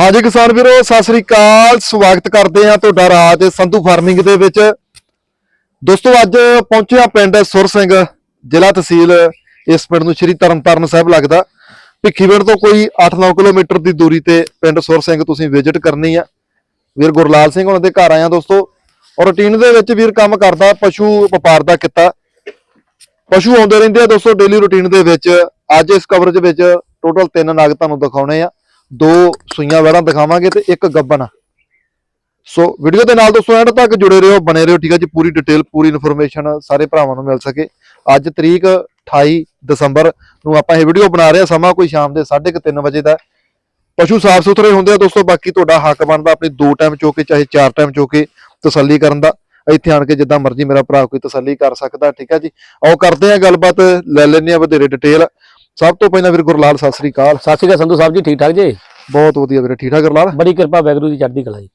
ਹਾਂਜੀ ਕਿਸਾਨ ਵੀਰੋ, ਸਤਿ ਸ੍ਰੀ ਅਕਾਲ। ਸਵਾਗਤ ਕਰਦੇ ਆ ਤੁਹਾਡਾ ਰਾਜ ਸੰਧੂ ਫਾਰਮਿੰਗ ਦੇ ਵਿੱਚ। ਦੋਸਤੋ, ਅੱਜ ਪਹੁੰਚਿਆ ਪਿੰਡ ਸੁਰ ਸਿੰਘ, ਜ਼ਿਲ੍ਹਾ ਤਹਿਸੀਲ। ਇਸ ਪਿੰਡ ਨੂੰ ਸ਼੍ਰੀ ਤਰਨਤਾਰਨ ਸਾਹਿਬ ਲੱਗਦਾ। ਭਿੱਖੀਵਿੰਡ ਤੋਂ ਕੋਈ 8-9 ਕਿਲੋਮੀਟਰ ਦੀ ਦੂਰੀ ਤੇ ਪਿੰਡ ਸੁਰ ਸਿੰਘ ਤੁਸੀਂ ਵਿਜ਼ਿਟ ਕਰਨੀ ਆ। ਵੀਰ ਗੁਰਲਾਲ ਸਿੰਘ ਉਹਨਾਂ ਦੇ ਘਰ ਆਇਆ ਦੋਸਤੋ। ਔਰ ਰੂਟੀਨ ਦੇ ਵਿੱਚ ਵੀਰ ਕੰਮ ਕਰਦਾ ਪਸ਼ੂ ਵਪਾਰ ਦਾ ਕਿੱਤਾ। ਪਸ਼ੂ ਆਉਂਦੇ ਰਹਿੰਦੇ ਆ ਦੋਸਤੋ ਡੇਲੀ ਰੂਟੀਨ ਦੇ ਵਿੱਚ। ਅੱਜ ਇਸ ਕਵਰੇਜ ਵਿੱਚ ਟੋਟਲ ਤਿੰਨ ਨਾਗ ਤੁਹਾਨੂੰ ਦਿਖਾਉਣੇ ਆ। ਦੋ ਸੂਈਆਂ ਵੜਾਂ ਦਿਖਾਵਾਂਗੇ ਤੇ ਇੱਕ ਗੱਬਨ ਸੋ ਵੀਡੀਓ ਦੇ ਨਾਲ ਦੋਸਤੋ ਐਂਡ ਤੱਕ ਜੁੜੇ ਰਹੋ, ਬਣੇ ਰਹੋ, ਠੀਕ ਹੈ ਜੀ, ਪੂਰੀ ਡਿਟੇਲ ਪੂਰੀ ਇਨਫੋਰਮੇਸ਼ਨ ਸਾਰੇ ਭਰਾਵਾਂ ਨੂੰ ਮਿਲ ਸਕੇ। ਅੱਜ ਤਰੀਕ 28 ਦਸੰਬਰ ਨੂੰ ਆਪਾਂ ਇਹ ਵੀਡੀਓ ਬਣਾ ਰਹੇ ਹਾਂ, ਸਮਾਂ ਕੋਈ ਸ਼ਾਮ ਦੇ 3:30 ਵਜੇ ਦਾ। ਪਸ਼ੂ ਸਾਫ਼ ਸੁਥਰੇ ਹੁੰਦੇ ਆ ਦੋਸਤੋ, ਬਾਕੀ ਤੁਹਾਡਾ ਹੱਕ ਬਣਦਾ ਆਪਣੀ ਦੋ ਟਾਈਮ ਚੋ ਕੇ ਚਾਹੇ ਚਾਰ ਟਾਈਮ ਚੋ ਕੇ ਤਸੱਲੀ ਕਰਨ ਦਾ। ਇੱਥੇ ਆਣ ਕੇ ਜਿੱਦਾਂ ਮਰਜ਼ੀ ਮੇਰਾ ਭਰਾ ਕੋਈ ਤਸੱਲੀ ਕਰ ਸਕਦਾ, ਠੀਕ ਹੈ ਜੀ। ਆਓ ਕਰਦੇ ਆ ਗੱਲਬਾਤ, ਲੈ ਲੈਂਦੇ ਆ ਵਧੇਰੇ ਡਿਟੇਲ ਸਭ ਤੋਂ ਪਹਿਲਾਂ ਵੀਰ ਗੁਰਲਾਲ ਸਤਿ ਸ੍ਰੀ ਅਕਾਲ। ਸਤਿ ਸ਼੍ਰੀ ਅਕਾਲ ਸੰਧੂ ਸਾਹਿਬ ਜੀ ਠੀਕ ਠਾਕ ਜੀ? ਬਹੁਤ ਵਧੀਆ ਵੀਰੇ ਠੀਕ ਠਾਕ ਗੁਰਲਾਲ? ਬੜੀ ਕਿਰਪਾ ਵੈਗਰੂ ਦੀ ਚੜ੍ਹਦੀ ਕਲਾ ਜੀ।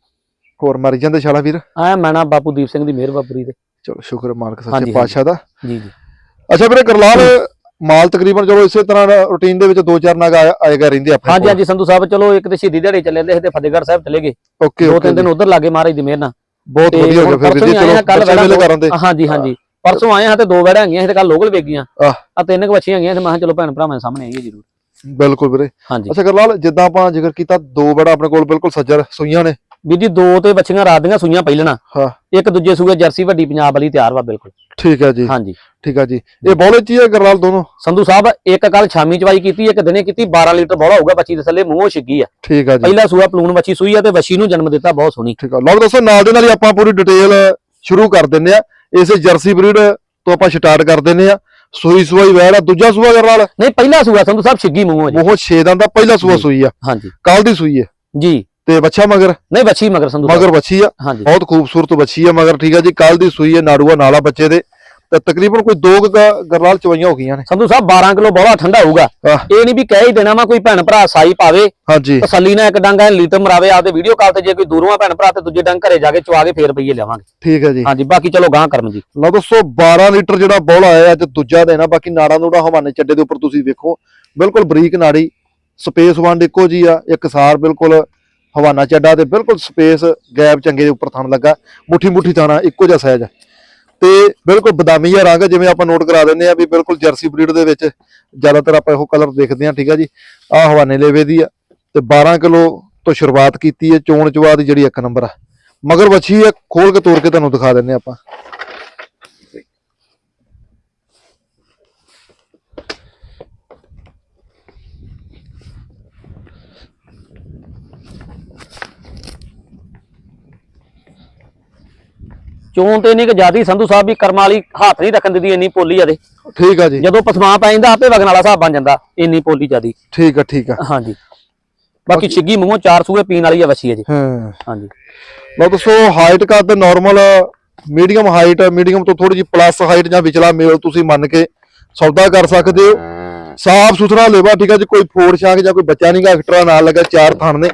ਹੋਰ ਮਰੀ ਜਾਂਦੇ ਛਾਲਾ ਵੀਰ? ਆਇਆ ਮੈਂ ਨਾ ਬਾਪੂ ਦੀਪ ਸਿੰਘ ਦੀ ਮਿਹਰ ਬਾਪੂਰੀ ਦੇ ਚਲੋ ਸ਼ੁਕਰ ਮਾਲਕ ਸੱਚੇ। ਪਾਤਸ਼ਾਹ ਦਾ। ਜੀ ਜੀ। ਅੱਛਾ ਵੀਰੇ ਗੁਰਲਾਲ ਮਾਲ ਤਕਰੀਬਨ ਚਲੋ ਇਸੇ ਤਰ੍ਹਾਂ ਰੂਟੀਨ ਦੇ ਵਿੱਚ ਦੋ ਚਾਰ ਨਗ ਆਏ- ਆਏਗਾ ਰਹਿੰਦੇ ਆਪਣੇ ਹਾਂਜੀ ਹਾਂਜੀ ਸੰਧੂ ਸਾਹਿਬ ਚਲੋ ਇੱਕ ਤੇ ਸ਼ਹੀਦੀ ਦਿਹਾੜੇ ਚੱਲੇ ਦੇ ਤੇ ਫਤਿਹਗੜ੍ਹ ਸਾਹਿਬ ਚਲੇ ਗਏ। ਓਕੇ ਦੋ ਤਿੰਨ ਦਿਨ ਉਧਰ ਲਾਗੇ ਮਹਾਰਾਜ ਦੀ ਮਿਹਰ ਨਾਲ। ਬਹੁਤ ਤੇ ਵਧੀਆ ਹੋ ਗਿਆ ਫਿਰ ਜੀ ਚਲੋ ਆ, ਕੱਲ੍ਹ ਬੱਚੇ ਵੇਲੇ ਕਰਨ ਦੇ। ਹਾਂਜੀ ਹਾਂਜੀ। ਪਰਸੋਂ ਆਏ ਹਾਂ ਤੇ ਦੋ ਵੜਾਂ ਹੈਗੀਆਂ ਸੀ ਤੇ ਕੱਲ ਲੋਕਲ ਵੇਗੀਆਂ। ਆ ਤਿੰਨ ਕੁ ਬੱਚੀਆਂ ਹੈਗੀਆਂ ਤੇ ਮੈਂ ਕਿਹਾ ਚਲੋ ਭੈਣ ਭਰਾਵਾਂ ਦੇ ਸਾਹਮਣੇ ਆਈਏ ਜ਼ਰੂਰ। ਬਿਲਕੁਲ ਵੀਰੇ। ਹਾਂਜੀ। ਅੱਛਾ ਗੁਰਲਾਲ ਜਿੱਦਾਂ ਆਪਾਂ ਜ਼ਿਕਰ ਕੀਤਾ ਦੋ ਬੜਾ ਆਪਣੇ ਕੋਲ ਬਿਲਕੁਲ ਸੱਜਰ ਸੂਈਆਂ ਨੇ। ਵੀਰ ਜੀ ਦੋ ਤੇ ਬੱਚੀਆਂ ਰਾਤ ਦੀਆਂ ਸੂਈਆਂ ਪਹਿਲਣਾ ਹਾਂ। ਇੱਕ ਦੂਜੇ ਸੂਏ ਜਰਸੀ ਵੱਡੀ ਪੰਜਾਬ ਵਾਲੀ ਤਿਆਰ ਵਾ ਬਿਲਕੁਲ। ਠੀਕ ਹੈ ਜੀ। ਹਾਂਜੀ। ਠੀਕ ਹੈ ਜੀ। ਇਹ ਬੋਲੇ ਚ ਹੀ ਗੁਰਲਾਲ ਦੋਨੋਂ? ਸੰਧੂ ਸਾਹਿਬ ਇੱਕ ਕੱਲ ਸ਼ਾਮੀ ਚਵਾਈ ਕੀਤੀ ਇੱਕ ਦਿਨੇ ਕੀਤੀ 12 ਲੀਟਰ ਬੋਲਾ ਹੋਊਗਾ ਬੱਚੀ ਦੇ ਥੱਲੇ ਮੂੰਹੋਂ ਛਿੱਗੀ ਆ। ਠੀਕ ਹੈ ਜੀ। ਪਹਿਲਾ ਸੂਆ ਪਲੂਣ ਬੱਚੀ ਸੂਈ ਆ ਤੇ ਵਸ਼ੀ ਨੂੰ ਜਨਮ ਦਿੱਤਾ ਬਹੁਤ ਸੋਹਣੀ। ਠੀਕ ਹੈ ਲਓ ਦੱਸੋ ਨਾਲ ਦੇ ਨਾਲ ਹੀ ਆਪਾਂ ਪੂਰੀ ਡਿਟੇਲ ਸ਼ੁਰੂ ਕਰ ਦਿੰਨੇ ਆ। ਇਸੇ ਜਰਸੀ ਬਰੀਡ ਤੋਂ ਆਪਾਂ ਸਟਾਰਟ ਕਰ ਦਿੰਨੇ ਆ ਸੂਈ ਸੂਈ ਵੈੜ ਆ ਦੂਜਾ ਸੂਆ ਗੁਰਲਾਲ ਨਹੀਂ ਪਹਿਲਾ ਸੂਆ ਸੰਧੂ ਸਾਹਿਬ ਛਿੱਗੀ ਮੂੰਹੋਂ ਜੀ। ਉਹ 6 ਦਾ ਪਹਿਲਾ ਸੂਆ। ਸੂਈ ਆ। ਹਾਂਜੀ। ਕੱਲ ਦੀ ਸੂਈ ਹੈ। ਜੀ। ਤੇ ਬੱਚਾ ਮਗਰ? ਨਹੀਂ ਬੱਚੀ ਮਗਰ ਸੰਧੂ ਮਗਰ ਬੱਚੀ ਆ। ਹਾਂਜੀ। ਬਹੁਤ ਖੂਬਸੂਰਤ ਬੱਚੀ ਆ ਮਗਰ ਠੀਕ ਆ ਜੀ। ਕੱਲ ਦੀ ਸੂਈ ਹੈ ਨਾੜੂਆ ਨਾਲਾ ਬੱਚੇ ਦੇ। ਤੇ ਤਕਰੀਬਨ ਕੋਈ ਦੋ ਕੁ ਗ- ਗਰਲਾਲ ਚਵਾਈਆਂ ਹੋ ਗਈਆਂ ਨੇ। ਸੰਧੂ ਸਾਹਿਬ 12 ਕਿਲੋ ਬੋਲਾ ਠੰਡਾ ਹੋਊਗਾ। ਇਹ ਨਹੀਂ ਵੀ ਕਹਿ ਹੀ ਦੇਣਾ ਵਾ ਕੋਈ ਭੈਣ ਭਰਾ ਸਾਈ ਪਾਵੇ ਹਾਂਜੀ। ਤਸੱਲੀ ਨਾਲ ਇੱਕ ਡੰਗਾ ਲੀਟਰ ਮਰਾਵੇ ਆਪਦੇ ਵੀਡੀਓ ਕਾਲ ਤੇ ਜੇ ਕੋਈ ਦੂਰੋਂ ਆ ਭੈਣ ਭਰਾ ਤੇ ਦੂਜੇ ਡੰਗ ਘਰੇ ਜਾ ਕੇ ਚਵਾ ਕੇ ਫੇਰ ਰੁਪਈਏ ਲਿਆਵਾਂਗੇ। ਠੀਕ ਹੈ ਜੀ। ਹਾਂਜੀ ਬਾਕੀ ਚਲੋ ਗਾਂ ਕਰਮ ਜੀ। ਲਓ ਦੋਸਤੋ 12 ਲੀਟਰ ਜਿਹੜਾ ਬੋਲ ਆਇਆ ਤੇ ਦੂਜਾ ਦੇਣਾ ਬਾਕੀ ਨਾੜਾ ਨੂੜਾ ਹਵਾਨੇ ਚੱਡੇ ਦੇ ਉੱਪਰ ਤੁਸੀਂ ਵੇਖੋ। ਬਿਲਕੁਲ ਬਰੀਕ ਨਾੜੀ ਸਪੇਸ ਵੰਡ ਇੱਕੋ ਜੀ ਆ ਇੱਕ ਸਾਰ ਬਿਲਕੁਲ ਹਵਾਨਾ ਚੱਡਾ ਤੇ ਬਿਲਕੁਲ ਸਪੇਸ ਗੈਪ ਚੰਗੇ ਦੇ ਉੱਪਰ ਥਣ ਲੱਗਾ। ਮੁੱਠੀ ਮੁੱਠੀ ਥਾਣਾ ਇੱਕੋ ਜਿਹਾ ਸਾਈਜ਼ ਤੇ ਬਿਲਕੁਲ ਬਦਾਮੀ ਜਿਹਾ ਰੰਗ ਜਿਵੇਂ ਆਪਾਂ ਨੋਟ ਕਰਾ ਦਿੰਦੇ ਆ ਵੀ ਬਿਲਕੁਲ ਜਰਸੀ ਬਰੀਡ ਦੇ ਵਿੱਚ ਜ਼ਿਆਦਾਤਰ ਆਪਾਂ ਇਹੋ ਕਲਰ ਦੇਖਦੇ ਆ ਠੀਕ ਆ ਜੀ? ਆ ਹਵਾਨੇ ਲੇਵੇ ਦੀ ਆ ਤੇ 12 ਕਿਲੋ ਤੋਂ ਸ਼ੁਰੂਆਤ ਕੀਤੀ ਹੈ, ਚੋਣ ਚਵਾ ਦੀ ਜਿਹੜੀ ਇੱਕ ਨੰਬਰ ਆ। ਮਗਰ ਵੱਛੀ ਆ, ਖੋਲ ਕੇ ਤੋੜ ਕੇ ਤੁਹਾਨੂੰ ਦਿਖਾ ਦਿੰਦੇ ਆ ਆਪਾਂ। ਚੋਣ ਤੇ ਨਹੀਂ ਕਿ ਜਿਆਦੀ ਸੰਧੂ ਸਾਹਿਬ ਵੀ ਕਰਮ ਵਾਲੀ ਹੱਥ ਨਹੀਂ ਰੱਖਣ ਦਿੰਦੀ ਇੰਨੀ ਪੋਲੀ ਆ ਦੇ। ਠੀਕ ਆ ਜੀ। ਜਦੋਂ ਪਸਮਾ ਪੈ ਜਾਂਦਾ ਆਪੇ ਵਗਣ ਵਾਲਾ ਹਿਸਾਬ ਬਣ ਜਾਂਦਾ ਇੰਨੀ ਪੋਲੀ ਜਿਆਦੀ ਠੀਕ ਆ ਠੀਕ ਆ। ਹਾਂਜੀ। ਬਾਕੀ ਛਿੱਗੀ ਮੂੰਹੋਂ ਚਾਰ ਸੂਏ ਪੀਣ ਵਾਲੀ ਆ ਵਸੀ ਹੈ ਜੀ। ਹਾਂ। ਹਾਂਜੀ। ਲਓ ਦੋਸਤੋ ਹਾਈਟ ਕੱਦ ਨਾਰਮਲ ਮੀਡੀਅਮ ਹਾਈਟ ਮੀਡੀਅਮ ਤੋਂ ਥੋੜੀ ਜਿਹੀ ਪਲੱਸ ਹਾਈਟ ਜਾਂ ਵਿਚਲਾ ਮੇਲ ਤੁਸੀਂ ਮੰਨ ਕੇ ਸੌਦਾ ਕਰ ਸਕਦੇ ਹੋ। ਸਾਫ਼ ਸੁਥਰਾ ਲੇਵਾ ਠੀਕ ਆ ਜੀ ਕੋਈ ਫੋੜ ਛਾਂਗ ਜਾਂ ਕੋਈ ਬੱਚਾ ਨਹੀਂਗਾ ਐਕਸਟਰਾ ਨਾਲ ਲੱਗਾ ਚਾਰ ਥਣ ਨੇ।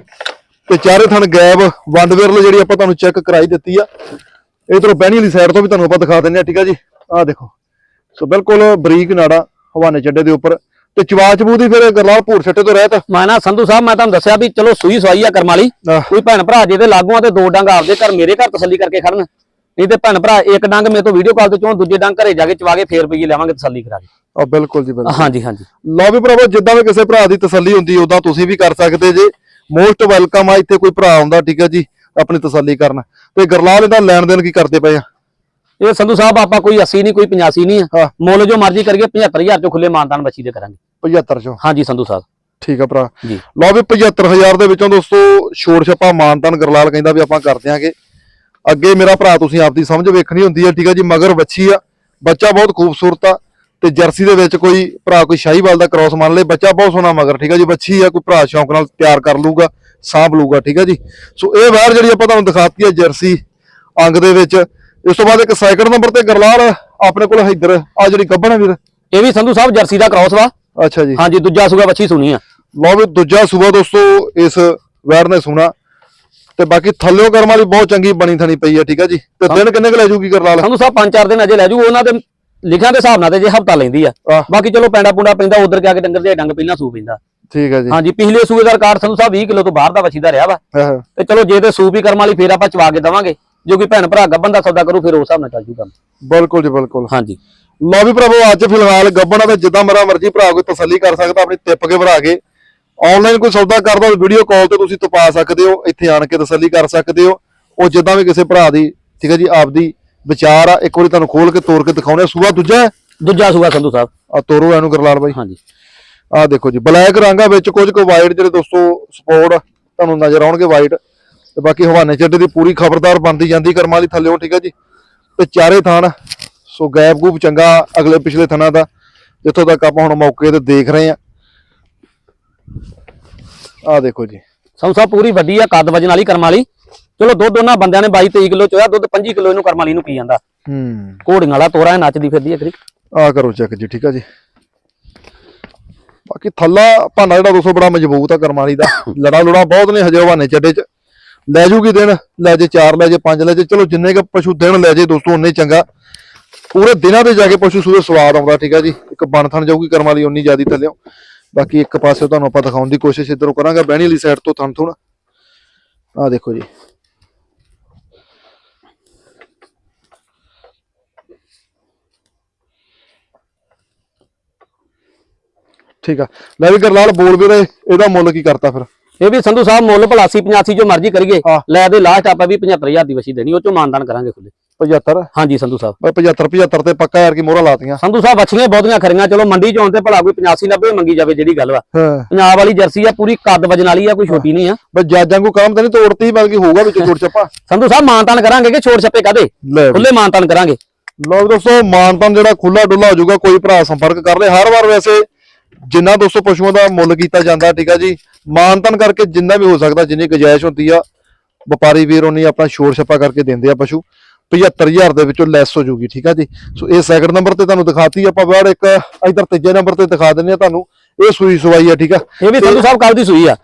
ਤੇ ਚਾਰੇ ਥਣ ਗੈਬ ਵੰਡ ਵਿਰਲ ਜਿਹੜੀ ਆਪਾਂ ਤੁਹਾਨੂੰ ਚੈੱਕ ਕਰਾਈ ਦਿੱਤੀ ਆ। ਇਧਰੋਂ ਬਹਿਣੀ ਵਾਲੀ ਸਾਈਡ ਤੋਂ ਵੀ ਤੁਹਾਨੂੰ ਆਪਾਂ ਦਿਖਾ ਦਿੰਨੇ ਆ ਠੀਕ ਆ ਜੀ? ਆਹ ਦੇਖੋ। ਸੋ ਬਿਲਕੁਲ ਬਰੀਕ ਨਾੜਾ ਹਵਾਨੇ ਚੱਡੇ ਦੇ ਉੱਪਰ। ਤੇ ਚਵਾ ਚਬੂ ਦੀ ਫਿਰ ਗਰਲਾਲ ਭੂਰ ਛੱਟੇ ਤੋਂ ਰਹਿਤ। ਮੈਂ ਨਾ ਸੰਧੂ ਸਾਹਿਬ ਮੈਂ ਤੁਹਾਨੂੰ ਦੱਸਿਆ ਵੀ ਚਲੋ ਸੂਈ ਸਵਾਈ ਆ ਕਰਮ ਵਾਲੀ। ਆਹ, ਕੋਈ ਭੈਣ ਭਰਾ ਜੇ ਤੇ ਲਾਗੂਆਂ ਤੇ ਦੋ ਡੰਗ ਆਪਦੇ ਘਰ ਮੇਰੇ ਘਰ ਤਸੱਲੀ ਕਰਕੇ ਖੜਨ। ਨਹੀਂ ਤੇ ਭੈਣ ਭਰਾ ਇੱਕ ਡੰਗ ਮੇਰੇ ਤੋਂ ਵੀਡੀਓ ਕਾਲ ਤੇ ਚੋਂ ਦੂਜੇ ਡੰਗ ਘਰੇ ਜਾ ਕੇ ਚਵਾ ਕੇ ਫੇਰ ਰੁਪਈਏ ਲਿਆਵਾਂਗੇ ਤਸੱਲੀ ਕਰਾ ਕੇ। ਆਹ ਬਿਲਕੁਲ ਜੀ ਬਿਲਕੁਲ। ਹਾਂਜੀ ਹਾਂਜੀ। ਲਓ ਵੀ ਭਰਾਵੋ ਜਿੱਦਾਂ ਵੀ ਕਿਸੇ ਭਰਾ ਦੀ ਤਸੱਲੀ ਹੁੰਦੀ ਉਦਾਂ ਤੁਸੀਂ ਵੀ ਕਰ ਸਕਦੇ ਜੇ। ਮੋਸਟ ਵੈਲਕਮ ਆ ਇੱਥੇ ਕੋਈ ਭਰਾ ਆਉਂਦਾ ਠੀਕ ਹੈ ਜੀ? ਆਪਣੀ ਤਸੱਲੀ ਕਰਨ। ਤੇ ਗਰਲਾਲ ਇਹਦਾ ਲੈਣ ਦੇਣ ਕੀ ਕਰਦੇ ਪਏ ਆ? ਇਹ ਸੰਧੂ ਸਾਹਿਬ ਆਪਾਂ ਕੋਈ 80 ਨਹੀਂ ਕੋਈ 85 ਨਹੀਂ। ਆ। ਮੁੱਲ ਜੋ ਮਰਜ਼ੀ ਕਰੀਏ 75000 ਚੋਂ ਖੁੱਲੇ ਮਾਨਦਾਨ ਬੱਚੀ ਦੇ ਕਰਾਂਗੇ। 75 ਚੋਂ? ਹਾਂਜੀ ਸੰਧੂ ਸਾਹਿਬ। ਠੀਕ ਆ ਭਰਾ। ਲਓ ਵੀ 75000 ਦੇ ਵਿੱਚੋਂ ਦੋਸਤੋ ਛੋੜ ਛੱਪਾ ਮਾਨਤਨ ਗਰਲਾਲ ਕਹਿੰਦਾ ਵੀ ਆਪਾਂ ਕਰ ਦਿਆਂਗੇ। ਅੱਗੇ ਮੇਰਾ ਭਰਾ ਤੁਸੀਂ ਆਪਦੀ ਸਮਝ ਵੇਖਣੀ ਹੁੰਦੀ ਹੈ ਠੀਕ ਹੈ ਜੀ ਮਗਰ ਬੱਚੀ ਆ। ਬੱਚਾ ਬਹੁਤ ਖੂਬਸੂਰਤ ਆ। ਤੇ ਜਰਸੀ ਦੇ ਵਿੱਚ ਕੋਈ ਭਰਾ ਕੋਈ ਸ਼ਾਹੀਵਾਲ ਦਾ ਕ੍ਰਾਸ ਮੰਨ ਲੇ ਬੱਚਾ ਬਹੁਤ ਸੋਹਣਾ ਮਗਰ ਠੀਕ ਹੈ ਜੀ ਬੱਚੀ ਆ ਕੋਈ ਭਰਾ ਸ਼ੌਂਕ ਨਾਲ ਤਿਆਰ ਕਰ ਲੂਗਾ ਸਾਂਭ ਲੂਗਾ ਠੀਕ ਹੈ ਜੀ? ਸੋ ਇਹ ਵਾਰ ਜਿਹੜੀ ਆਪਾਂ ਤੁਹਾਨੂੰ ਦਿਖਾਤੀ ਹੈ ਜਰਸੀ ਅੰਗ ਦੇ ਵਿੱਚ ਇਸ ਤੋਂ ਬਾਅਦ ਇੱਕ ਸੈਕਿੰਡ ਨੰਬਰ ਤੇ ਗਰਲਾਲ ਆਪਣੇ ਕੋਲ ਇੱਧਰ ਆ ਜਿਹੜੀ ਗੱਬਣ ਆ ਵੀਰ। ਇਹ ਵੀ ਸੰਧੂ ਸਾਹਿਬ ਜਰਸੀ ਦਾ ਕ੍ਰਾਸ ਵਾ। ਅੱਛਾ ਜੀ। ਹਾਂਜੀ ਦੂਜਾ ਸੂਗਾ ਬੱਚੀ ਸੁਣੀ ਆ। ਲਓ ਵੀ ਦੂਜਾ ਸੂਬਾ ਦੋਸਤੋ ਇਸ ਵੈਰ ਨੇ ਸੁਣਾ। ਤੇ ਬਾਕੀ ਥੱਲਿਓ ਕਰਮ ਵਾਲੀ ਬਹੁਤ ਚੰਗੀ ਬਣੀ ਥਣੀ ਪਈ ਹੈ ਠੀਕ ਹੈ ਜੀ? ਤੇ ਦਿਨ ਕਿੰਨੇ ਕੁ ਲੈ ਜੂਗੀ ਕਰ ਲਾਲ ਸੰਧੂ ਸਾਹਿਬ ਪੰਜ ਚਾਰ ਦਿਨ ਅਜੇ ਲੈ ਜੂ ਉਹਨਾਂ ਦੇ ਲਿਖਿਆਂ ਦੇ ਹਿਸਾਬ ਨਾਲ ਤੇ ਜੇ ਹਫਤਾ ਲੈਂਦੀ ਆ। ਬਾਕੀ ਚਲੋ ਪੈਂਡਾ ਪੁੰਡਾ ਪੈਂਦਾ ਉਧਰ ਜਾ ਕੇ ਡੰਗਰ ਦੇ ਡੰਗ ਪਹਿਲਾਂ ਸੂ ਪੈਂਦਾ। ਠੀਕ ਹੈ ਜੀ। ਹਾਂਜੀ ਪਿਛਲੇ ਸੂਏ ਦਾ ਰਿਕਾਰਡ ਸੰਧੂ ਸਾਹਿਬ 20 ਕਿਲੋ ਤੋਂ ਬਾਹਰ ਦਾ ਵੱਛੀ ਦਾ ਰਿਹਾ ਵਾ। ਤੇ ਚਲੋ ਜੇ ਤੇ ਸੂਪ ਹੀ ਕਰਮ ਵਾਲੀ ਫੇਰ ਆਪਾਂ ਚਵਾ ਕੇ ਦਵਾਂਗੇ। ਜੋ ਕਿ ਭੈਣ ਭਰਾ ਗੱਬਨ ਦਾ ਸੌਦਾ ਕਰੂ ਫਿਰ ਉਸ ਹਿਸਾਬ ਨਾਲ ਚੱਲ ਜੂ ਕੰਮ। ਬਿਲਕੁਲ ਜੀ ਬਿਲਕੁਲ। ਹਾਂਜੀ। ਲਓ ਵੀ ਭਰਾਵੋ ਅੱਜ ਫਿਲਹਾਲ ਗੱਬਣਾ ਦਾ ਜਿੱਦਾਂ ਮਰਾ ਮਰਜ਼ੀ ਭਰਾ ਕੋਈ ਤਸੱਲੀ ਕਰ ਸਕਦਾ ਆਪਣੀ ਟਿੱਪ ਕੇ ਭਰਾ ਕੇ। ਆਨਲਾਈਨ ਕੋਈ ਸੌਦਾ ਕਰਦਾ ਵੀਡੀਓ ਕਾਲ ਤੇ ਤੁਸੀਂ ਤਪਾ ਸਕਦੇ ਹੋ ਇੱਥੇ ਆਣ ਕੇ ਤਸੱਲੀ ਕਰ ਸਕਦੇ ਹੋ। ਉਹ ਜਿੱਦਾਂ ਵੀ ਕਿਸੇ ਭਰਾ ਦੀ ਠੀਕ ਹੈ ਜੀ ਆਪਦੀ ਵਿਚਾਰ ਆ ਇੱਕ ਵਾਰੀ ਤੁਹਾਨੂੰ ਖੋਲ ਕੇ ਤੋੜ ਕੇ ਦਿਖਾਉਣੇ ਸੂਆ ਦੂਜਾ ਦੂਜਾ ਸੂਆ ਸੰਧੂ ਸਾਹਿਬ। ਆ ਤੋਰੋ ਇਹਨੂੰ ਗਰਲਾਲ ਬਾਈ। ਹਾਂਜੀ। ਆ ਦੇਖੋ ਜੀ ਬਲੈਕ ਰੰਗਾ ਵਿੱਚ ਕੁਝ ਕੁ ਵਾਈਟ ਜਿਹੜੇ ਦੋਸਤੋ ਸਪੋਰਟ ਤੁਹਾਨੂੰ ਨਜ਼ਰ ਆਉਣਗੇ ਵਾਈਟ ਤੇ ਬਾਕੀ ਹਵਾਨੇ ਚੱਡੇ ਦੀ ਪੂਰੀ ਖਬਰਦਾਰ ਬਣਦੀ ਜਾਂਦੀ ਕਰਮਾਂ ਦੀ ਥੱਲੇੋਂ ਠੀਕ ਹੈ ਜੀ? ਤੇ ਚਾਰੇ ਥਾਨ ਸੋ ਗੈਪ ਗੂਪ ਚੰਗਾ ਅਗਲੇ ਪਿਛਲੇ ਥਾਨਾਂ ਦਾ ਜਿੱਥੋਂ ਤੱਕ ਆਪਾਂ ਹੁਣ ਮੌਕੇ ਤੇ ਦੇਖ ਰਹੇ ਆ ਆ ਦੇਖੋ ਜੀ। ਸਾਹਿਬ ਪੂਰੀ ਵੱਡੀ ਆ ਕੱਦ ਵਜਨ ਵਾਲੀ ਕਰਮ ਵਾਲੀ। ਚਲੋ ਦੁੱਧ ਉਹਨਾਂ ਬੰਦਿਆਂ ਨੇ 22 23 ਕਿਲੋ ਚੋਇਆ ਦੁੱਧ 25 ਕਿਲੋ ਇਹਨੂੰ ਕਰਮ ਵਾਲੀ ਨੂੰ ਪੀ ਜਾਂਦਾ। ਹੂੰ। ਘੋੜੀਆਂ ਵਾਲਾ ਤੋਰਾ ਨੱਚਦੀ ਫਿਰਦੀ ਹੈ ਕਰੀ ਆ ਕਰੋ ਚੈੱਕ ਜੀ ਠੀਕ ਆ ਜੀ। ਬਾਕੀ ਥੱਲਾ ਭਾਂਡਾ ਜਿਹੜਾ ਦੋਸਤੋ ਬੜਾ ਮਜ਼ਬੂਤ ਆ ਕਰਮਾਲੀ ਦਾ। ਲੜਾ ਲੁੜਾ ਬਹੁਤ ਨੇ ਹਜੇ ਹਵਾਨੇ ਚੱਡੇ ਚ। ਲੈ ਜੂਗੀ ਦਿਨ ਲੈ ਜੇ 4 ਲੈ ਜੇ 5 ਲੈ ਜੇ ਚਲੋ ਜਿੰਨੇ ਕ ਪਸ਼ੂ ਦਿਨ ਲੈ ਜੇ ਦੋਸਤੋ ਉਨੇ ਚੰਗਾ। ਪੂਰੇ ਦਿਨਾਂ ਦੇ ਜਾ ਕੇ ਪਸ਼ੂ ਸੂਰੇ ਸਵਾਦ ਆਉਂਦਾ ਠੀਕ ਆ ਜੀ। ਇੱਕ ਬਣ ਥਣ ਜਾਊਗੀ ਕਰਮਾਲੀ ਉਨੀ ਜ਼ਿਆਦੀ ਥੱਲਿਓ। ਬਾਕੀ ਇੱਕ ਪਾਸੇ ਤੁਹਾਨੂੰ ਆਪਾਂ ਦਿਖਾਉਣ ਦੀ ਕੋਸ਼ਿਸ਼ ਇਧਰੋਂ ਕਰਾਂਗੇ ਬਹਿਣੀ ਵਾਲੀ ਸਾਈਡ ਤੋਂ ਥਣ ਥੁਣ ਆ ਦੇਖੋ ਜੀ। ਠੀਕ ਆ। ਲੈ ਵੀ ਗਰਲਾਲ ਬੋਲ ਵੀਰੇ ਇਹਦਾ ਮੁੱਲ ਕੀ ਕਰਤਾ ਫਿਰ? ਇਹ ਵੀ ਸੰਧੂ ਸਾਹਿਬ ਮੁੱਲ ਭਲਾਸੀ 85 ਜੋ ਮਰਜ਼ੀ ਕਰੀਏ। ਲੈ ਦੇ ਲਾਸਟ ਆਪਾਂ ਵੀ 75000 ਦੀ ਵਛੀ ਦੇਣੀ ਉਹ ਚੋਂ ਮਾਨਦਾਨ ਕਰਾਂਗੇ ਖੁੱਲੇ 75 ਹਾਂਜੀ ਸੰਧੂ ਸਾਹਿਬ। ਬਈ 75 75 ਤੇ ਪੱਕਾ ਯਾਰ ਕੀ ਮੋਹਰਾ ਲਾਤੀਆਂ। ਸੰਧੂ ਸਾਹਿਬ ਵੱਛੀਆਂ ਬਹੁਤੀਆਂ ਖਰੀਆਂ ਚਲੋ ਮੰਡੀ ਚ ਤੇ ਭਲਾ ਕੋਈ 85 90 ਮੰਗੀ ਜਾਵੇ ਜਿਹੜੀ ਗੱਲ ਵਾ। ਪੰਜਾਬ ਵਾਲੀ ਜਰਸੀ ਆ ਪੂਰੀ ਕੱਦ ਵਜਨ ਵਾਲੀ ਆ ਕੋਈ ਛੋਟੀ ਨਹੀਂ ਆ। ਬਈ ਜੱਜਾਂ ਕੋ ਕੰਮ ਤਾਂ ਨਹੀਂ ਤੋੜਤੀ ਬਲਕਿ ਹੋਊਗਾ ਵਿੱਚ ਛੋਟ ਚੱਪਾ। ਸੰਧੂ ਸਾਹਿਬ ਮਾਨਤਾਨ ਕਰਾਂਗੇ ਕਿ ਛੋੜ ਛੱਪੇ ਕਾਦੇ ਲੈ। ਖੁੱਲੇ ਮਾਨਤਾਨ ਕਰਾਂਗੇ। ਲਓ ਦੋਸਤੋ ਮਾਨਤਨ ਜਿਹੜਾ ਖੁੱਲਾ ਡੁੱਲਾ ਹੋ ਜਾਊਗਾ ਕੋਈ ਭਰਾ ਸੰਪਰਕ ਕਰ ਲੈ। ਹਰ ਵਾਰ ਵੈਸੇ ਜਿੰਨਾ ਦੋਸਤੋ ਪਸ਼ੂਆਂ ਦਾ ਮੁੱਲ ਕੀਤਾ ਜਾਂਦਾ ਠੀਕ ਆ ਜੀ ਮਾਨਤਨ ਕਰਕੇ ਜਿੰਨਾ ਵੀ ਹੋ ਸਕਦਾ ਜਿੰਨੀ ਗੁਜਾਇਸ਼ ਹੁੰਦੀ ਆ ਵਪਾਰੀ ਵੀਰ ਉਹਨੀ ਆਪਣਾ ਸ਼ੋਰ ਛੱਪਾ ਕਰਕੇ ਦਿੰਦੇ ਆ ਪਸ਼ੂ 75000 ਦੇ ਵਿੱਚੋਂ ਲੈਸ ਹੋ ਜੂਗੀ ਠੀਕ ਆ ਜੀ। ਸੋ ਇਹ ਸੈਕਿੰਡ ਨੰਬਰ ਤੇ ਤੁਹਾਨੂੰ ਦਿਖਾਤੀ ਆਪਾਂ ਬਾੜ ਇੱਕ ਇਧਰ ਤੀਜੇ ਨੰਬਰ ਤੇ ਦਿਖਾ ਦਿੰਨੇ ਆ ਤੁਹਾਨੂੰ ਇਹ ਸੂਈ ਸਵਾਈ ਆ ਠੀਕ ਆ। ਇਹ ਵੀ ਸੰਧੂ ਸਾਹਿਬ ਕੱਲ ਦੀ ਸੂਈ ਆ।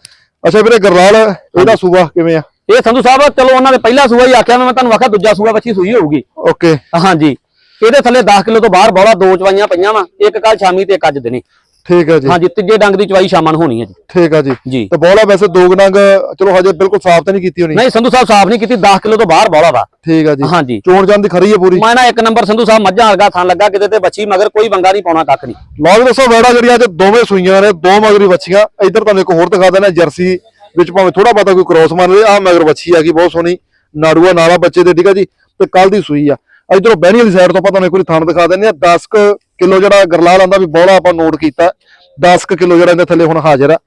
ਅੱਛਾ ਵੀਰੇ ਗਰਲਾਲ ਇਹਦਾ ਸੂਬਾ ਕਿਵੇਂ ਆ? ਇਹ ਸੰਧੂ ਸਾਹਿਬ ਚਲੋ ਉਹਨਾਂ ਨੇ ਪਹਿਲਾ ਸੂਆ ਹੀ ਆਖਿਆ ਮੈਂ ਤੁਹਾਨੂੰ ਆਖਿਆ ਦੂਜਾ ਸੂਆ ਵੱਛੀ ਸੂਈ ਹੋਊਗੀ। ਓਕੇ ਹਾਂਜੀ। ਇਹਦੇ ਥੱਲੇ 10 ਕਿਲੋ ਤੋਂ ਬਾਹਰ ਬੌਲਾ ਦੋ ਚਵਾਈਆਂ ਪਈਆਂ ਵਾ ਇੱਕ ਕੱਲ ਸ਼ਾਮੀ ਤੇ ਇੱਕ ਅੱਜ ਦਿਨੇ। ਠੀਕ ਹੈ ਜੀ। ਹਾਂਜੀ ਤੀਜੇ ਡੰਗ ਦੀ ਚਵਾਈ ਸ਼ਾਮਾਂ ਨੂੰ ਹੋਣੀ ਹੈ ਜੀ। ਠੀਕ ਆ ਜੀ। ਤੇ ਬੋਲਾ ਵੈਸੇ ਦੋ ਗਨੰਗ ਚਲੋ ਹਜੇ ਬਿਲਕੁਲ ਸਾਫ਼ ਤਾਂ ਨਹੀਂ ਕੀਤੀ ਹੋਣੀ। ਨਹੀਂ ਸੰਧੂ ਸਾਹਿਬ ਸਾਫ਼ ਨਹੀਂ ਕੀਤੀ 10 ਕਿਲੋ ਤੋਂ ਬਾਹਰ ਬੌਲਾ ਵਾ। ਠੀਕ ਆ ਜੀ। ਹਾਂਜੀ। ਚੋਣ ਜਾਣ ਦੀ ਖਰੀ ਹੈ ਪੂਰੀ। ਮੈਂ ਨਾ ਇੱਕ ਨੰਬਰ ਸੰਧੂ ਸਾਹਿਬ ਮੱਝਾਂ ਵਰਗਾ ਥਾਂ ਲੱਗਾ ਕਿਤੇ ਤੇ ਬੱਚੀ ਮਗਰ ਕੋਈ ਬੰਗਾ ਨਹੀਂ ਪਾਉਣਾ ਕੱਖ ਨਹੀਂ। ਲਓ ਦੱਸੋ ਵੈੜਾ ਜਿਹੜੀਆਂ ਅੱਜ ਦੋਵੇਂ ਸੂਈਆਂ ਨੇ ਦੋ ਮਗਰੀ ਬੱਚੀਆਂ ਇੱਧਰ ਤੁਹਾਨੂੰ ਇੱਕ ਹੋਰ ਦਿਖਾ ਦੇਣਾ ਜਰਸੀ ਵਿੱਚ ਭਾਵੇਂ ਥੋੜਾ ਬਹੁਤਾ ਕੋਈ ਕ੍ਰੋਸ ਮੰਨ ਲਏ ਆ ਮਗਰ ਬੱਚੀ ਆ ਗਈ ਬਹੁਤ ਸੋਹਣੀ। ਨਾੜੂਆ ਨਾਲਾ ਬੱਚੇ ਦੇ ਠੀਕ ਆ ਜੀ। ਤੇ ਕੱਲ ਦੀ ਸੂਈ ਆ। ਇਧਰੋਂ ਬਹਿਣੀ ਵਾਲੀ ਸਾਈਡ ਤੋਂ ਆਪਾਂ ਤੁਹਾਨੂੰ ਇੱਕ ਵਾਰੀ ਥਣ ਦਿਖਾ ਦਿੰਦੇ ਆ 10 ਕਿਲੋ ਜਿਹੜਾ ਗਰਲਾਲ ਆਂਦਾ ਵੀ ਬੋਲਾ ਆਪਾਂ ਨੋਟ ਕੀਤਾ। 10 ਕਿਲੋ ਜਿਹੜਾ ਇਹਦੇ ਥੱਲੇ ਹੁਣ ਹਾਜ਼ਰ ਆ।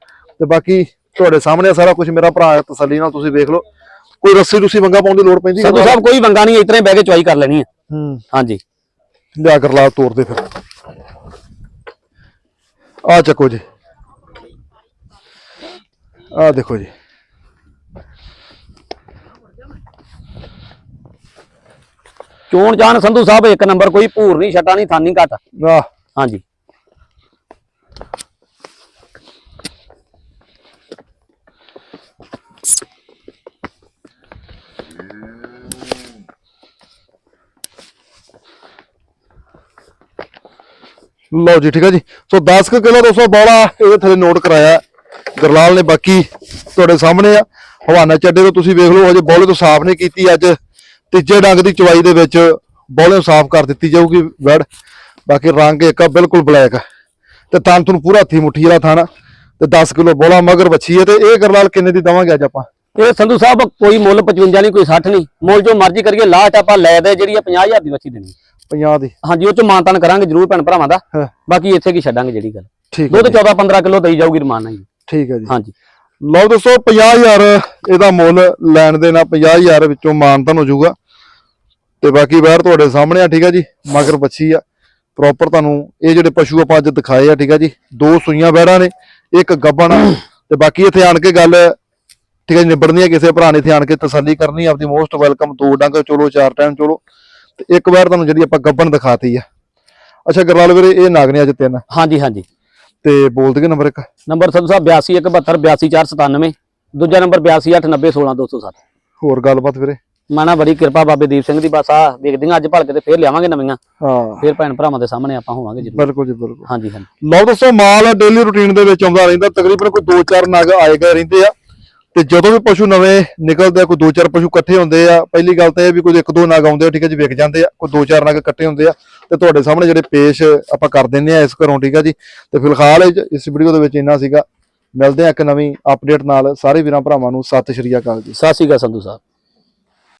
ਤੇ ਬਾਕੀ ਤੁਹਾਡੇ ਸਾਹਮਣੇ ਸਾਰਾ ਕੁਝ ਮੇਰਾ ਭਰਾ ਤਸੱਲੀ ਨਾਲ ਤੁਸੀਂ ਵੇਖ ਲਓ। ਕੋਈ ਰੱਸੀ ਰੁੱਸੀ ਵੰਗਾ ਪਾਉਣ ਦੀ ਲੋੜ ਪੈਂਦੀ? ਸੰਧੂ ਸਾਹਿਬ ਕੋਈ ਬੰਗਾ ਨਹੀਂ ਇਤਨੇ ਬਹਿ ਕੇ ਚਵਾਈ ਕਰ ਲੈਣੀ ਹੈ। ਹਾਂਜੀ। ਲਿਆ ਗਰਲਾਲ ਤੋੜ ਦੇ ਫਿਰ। ਆ ਚੱਕੋ ਜੀ। ਆ ਦੇਖੋ ਜੀ। ਚੋਣ ਜਾਣ ਸੰਧੂ ਸਾਹਿਬ ਇੱਕ ਨੰਬਰ ਕੋਈ ਭੂਰ ਨਹੀਂ ਛਟਾ ਨਹੀਂ ਥਾਨੀ ਘਟ। ਆ ਹਾਂਜੀ। ਲਓ ਜੀ ਠੀਕ ਹੈ ਜੀ। ਸੋ 10 ਕੁ ਕਿਲੋ 200 ਬੋਲਾ ਇਹਦੇ ਥੱਲੇ ਨੋਟ ਕਰਾਇਆ। ਗਰਲਾਲ ਨੇ ਬਾਕੀ ਤੁਹਾਡੇ ਸਾਹਮਣੇ ਆ। ਹਵਾਨਾ ਚੱਡੇ ਤੋਂ ਤੁਸੀਂ ਵੇਖ ਲਓ ਹਜੇ ਬੋਲੇ ਤੋਂ ਸਾਫ਼ ਨਹੀਂ ਕੀਤੀ ਅੱਜ। ਤੀਜੇ ਡੰਗ ਦੀ ਚਵਾਈ ਦੇ ਵਿੱਚ ਬੋਲੇ ਸਾਫ਼ ਕਰ ਦਿੱਤੀ ਜਾਊਗੀ ਵੈੜ। ਬਾਕੀ ਰੰਗ ਇੱਕ ਆ ਬਿਲਕੁਲ ਬਲੈਕ। ਤੇ ਤਾਂ ਤੁਹਾਨੂੰ ਪੂਰਾ ਹੱਥੀ ਮੁੱਠੀ ਵਾਲਾ ਥਾਣਾ ਤੇ 10 ਕਿਲੋ ਬੋਲਾ ਮਗਰ ਬੱਚੀ ਹੈ ਤੇ ਇਹ ਗਰਲਾਲ ਕਿੰਨੇ ਦੀ ਦਵਾਂਗੇ ਅੱਜ ਆਪਾਂ? ਇਹ ਸੰਧੂ ਸਾਹਿਬ ਕੋਈ ਮੁੱਲ 55 ਨਹੀਂ ਕੋਈ 60 ਨਹੀਂ। ਮੁੱਲ ਜੋ ਮਰਜ਼ੀ ਕਰੀਏ ਲਾਸਟ ਆਪਾਂ ਲੈ ਦੇ ਜਿਹੜੀ ਆ 50000 ਦੀ ਬੱਚੀ ਦੇਣੀ। 50 ਦੀ। ਹਾਂਜੀ ਉਹ ਚ ਮਾਨਤਾਨ ਕਰਾਂਗੇ ਜਰੂਰ ਭੈਣ ਭਰਾਵਾਂ ਦਾ। ਬਾਕੀ ਇੱਥੇ ਕੀ ਛੱਡਾਂਗੇ ਜਿਹੜੀ ਗੱਲ। ਠੀਕ ਦੁੱਧ 14 15 ਕਿਲੋ ਦੇਈ ਜਾਊਗੀ ਰਮਾਨ ਨਾਲ ਜੀ। ਠੀਕ ਹੈ ਜੀ। ਹਾਂਜੀ। ਲਓ ਦੋਸਤੋ 50000 ਇਹਦਾ ਮੁੱਲ ਲੈਣ ਦੇਣਾ 50000 ਵਿੱਚੋਂ ਮਾਨਤਨ ਹੋ ਜਾਊਗਾ। ਤੇ ਬਾਕੀ ਬਾਹਰ ਤੁਹਾਡੇ ਸਾਹਮਣੇ ਆ ਠੀਕ ਆ ਜੀ? ਮਗਰ ਬੱਚੀ ਆ। ਪ੍ਰੋਪਰ ਤੁਹਾਨੂੰ ਇਹ ਜਿਹੜੇ ਪਸ਼ੂ ਆਪਾਂ ਅੱਜ ਦਿਖਾਏ ਆ ਠੀਕ ਆ ਜੀ? ਦੋ ਸੂਈਆਂ ਬੈੜਾਂ ਨੇ ਇੱਕ ਗੱਬਣ ਤੇ ਬਾਕੀ ਇੱਥੇ ਆਣ ਕੇ ਗੱਲ ਠੀਕ ਹੈ ਜੀ ਨਿਬੜਨੀ ਹੈ ਕਿਸੇ ਭਰਾ ਨੇ ਇੱਥੇ ਆਣ ਕੇ ਤਸੱਲੀ ਕਰਨੀ ਆਪਦੀ ਮੋਸਟ ਵੈਲਕਮ ਦੋ ਡੰਗ ਚਲੋ ਚਾਰ ਟਾਈਮ ਚਲੋ। ਤੇ ਇੱਕ ਵਾਰ ਤੁਹਾਨੂੰ ਜਿਹੜੀ ਆਪਾਂ ਗੱਬਣ ਦਿਖਾਤੀ ਆ। ਅੱਛਾ ਗਰਲਾਲ ਵੀਰੇ ਇਹ ਨਾਗ ਨੇ ਅੱਜ ਤਿੰਨ। ਹਾਂਜੀ ਹਾਂਜੀ। ਤੇ ਬੋਲ ਦਈਏ ਨੰਬਰ ਇੱਕ। ਨੰਬਰ ਸੰਧੂ ਸਾਹਿਬ 82 172 82497 ਦੂਜਾ ਨੰਬਰ 82 890 16207 ਹੋਰ ਗੱਲਬਾਤ ਵੀਰੇ? ਮਾਣਾ ਬੜੀ ਕਿਰਪਾ ਬਾਬੇ ਦੀਪ ਸਿੰਘ ਦੀ ਬਸ ਆ ਦੇਖਦੀਆਂ ਅੱਜ ਭਲਕੇ ਤੇ ਫੇਰ ਲਿਆਵਾਂਗੇ ਨਵੀਆਂ। ਹਾਂ। ਫੇਰ ਭੈਣ ਭਰਾਵਾਂ ਦੇ ਸਾਹਮਣੇ ਆਪਾਂ ਹੋਵਾਂਗੇ ਜੀ ਬਿਲਕੁਲ ਜੀ ਬਿਲਕੁਲ। ਹਾਂਜੀ ਹਾਂਜੀ। ਲਓ ਦੋਸਤੋ ਮਾਲ ਡੇਲੀ ਰੁਟੀਨ ਦੇ ਵਿੱਚ ਆਉਂਦਾ ਰਹਿੰਦਾ। ਤਕਰੀਬਨ ਕੋਈ 2-4 ਨਗ ਆਏ ਗਏ ਰਹਿੰਦੇ ਆ। ਤੇ ਜਦੋਂ ਵੀ ਪਸ਼ੂ ਨਵੇਂ ਨਿਕਲਦੇ ਆ ਕੋਈ 2-4 ਪਸ਼ੂ ਇਕੱਠੇ ਹੁੰਦੇ ਆ। ਪਹਿਲੀ ਗੱਲ ਤਾਂ ਇਹ ਵੀ ਕੋਈ ਇੱਕ ਦੋ ਨਗ ਆਉਂਦੇ ਆ ਠੀਕ ਹੈ ਜੀ ਵਿਕ ਜਾਂਦੇ ਆ। ਕੋਈ 2-4 ਨਗ ਇਕੱਠੇ ਹੁੰਦੇ ਆ। ਤੇ ਤੁਹਾਡੇ ਸਾਹਮਣੇ ਜਿਹੜੇ ਪੇਸ਼ ਆਪਾਂ ਕਰ ਦਿੰਨੇ ਆ ਇਸ ਘਰੋਂ ਠੀਕ ਹੈ ਜੀ। ਤੇ ਫਿਲਹਾਲ ਇਸ ਵੀਡੀਓ ਦੇ ਵਿੱਚ ਇੰਨਾ ਸੀਗਾ। ਮਿਲਦੇ ਆ ਇੱਕ ਨਵੀਂ ਅਪਡੇਟ ਨਾਲ। ਸਾਰੇ ਵੀਰਾਂ ਭਰਾਵਾਂ ਨੂੰ ਸਤਿ ਸ਼੍ਰੀ ਅਕਾਲ ਜੀ। ਸਤਿ ਸ਼੍ਰੀ ਅਕਾਲ ਸੰਧੂ ਸਾਹਿਬ।